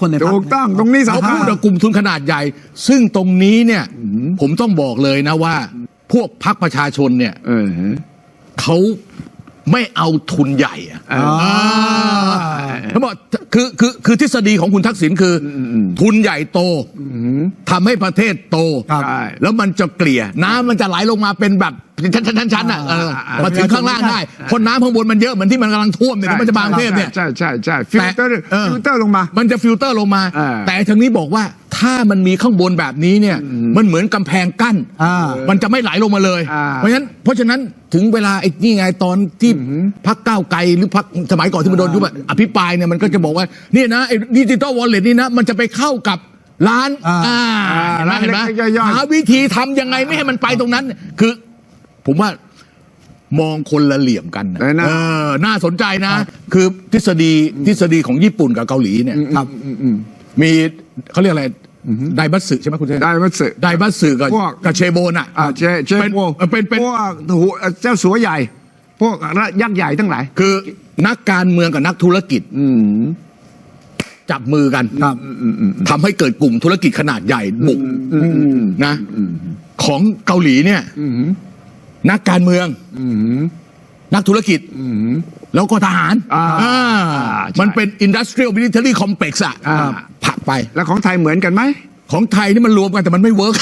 คนในพรรคถูกต้องตรงนี้เขาสำคัพูญ ดกับกลุ่มทุนขนาดใหญ่ ซึ่งตรงนี้เนี่ยผมต้องบอกเลยนะว่า พวกพักประชาชนเนี่ยเออเขาไม่เอาทุนใหญ่อะอ่า เขาบอกคือคือคือทฤษฎีของคุณทักษิณคืออทุนใหญ่โตทำให้ประเทศโต ครับ ใช่ แล้วมันจะเกลี่ย น้ำมันจะไหลลงมาเป็นแบบ ชั้นๆๆๆอะเอออ่ามาถึงข้างล่างได้เพราะน้ำข้างบนมันเยอะเหมือนที่มันกำลังท่วมเนี่ยที่มันจะบางประเทศเนี่ยใช่ใช่ใช่ฟิลเตอร์แต่เออฟิลเตอร์ลงมา มันจะฟิลเตอร์ลงมาอ่าแต่ทางนี้บอกว่าถ้ามันมีข้างบนแบบนี้เนี่ยมันเหมือนกำแพงกั้นอ่ามันจะไม่ไหลลงมาเลยอ่าเพราะฉะนั้นเพราะฉะนั้นถึงเวลาไอ้นี่ไงตอนที่พักก้าวไกลหรือพักสมัยก่อนที่มันโดนยุบอะอภิปรายเนี่ยมันก็จะบอกว่าเนี่ยนะไอ้ดิจิตอลวอลเล็ตนี่นะมันจะไปเข้ากับร้านอ่าอ่าเห็นไหมร้านเห็นไหมเล็กๆย่อยๆหาวิธีทำยังไงไม่ให้มันไปตรงนั้น คือ ผมว่ามองคนละเหลี่ยมกันนะเออนะเออน่าสนใจนะ คือทฤษฎีทฤษฎีของญี่ปุ่นกับเกาหลีเนี่ยครับมีเขาเรียกอะไรไดบัตสึใช่ไหมคุณเทพได้มาสึไดบัตสึกับพวก กับเชโบนอะอ่าเชเชเป็นพวกเป็นเป็น พวกหัวเจ้าสัวใหญ่ พวกยักษ์ใหญ่ทั้งหลาย คือนักการเมืองกับนักธุรกิจอืมจับมือกันครับทำให้เกิดกลุ่มธุรกิจขนาดใหญ่บุกนะของเกาหลีเนี่ย นักการเมืองนักธุรกิจแล้วก็ทหารอ่าอ่าใช่มันเป็น industrial military complex อะอ่าผลักไป แล้วของไทยเหมือนกันไหม ของไทยนี่มันรวมกันแต่มันไม่เวิร์ก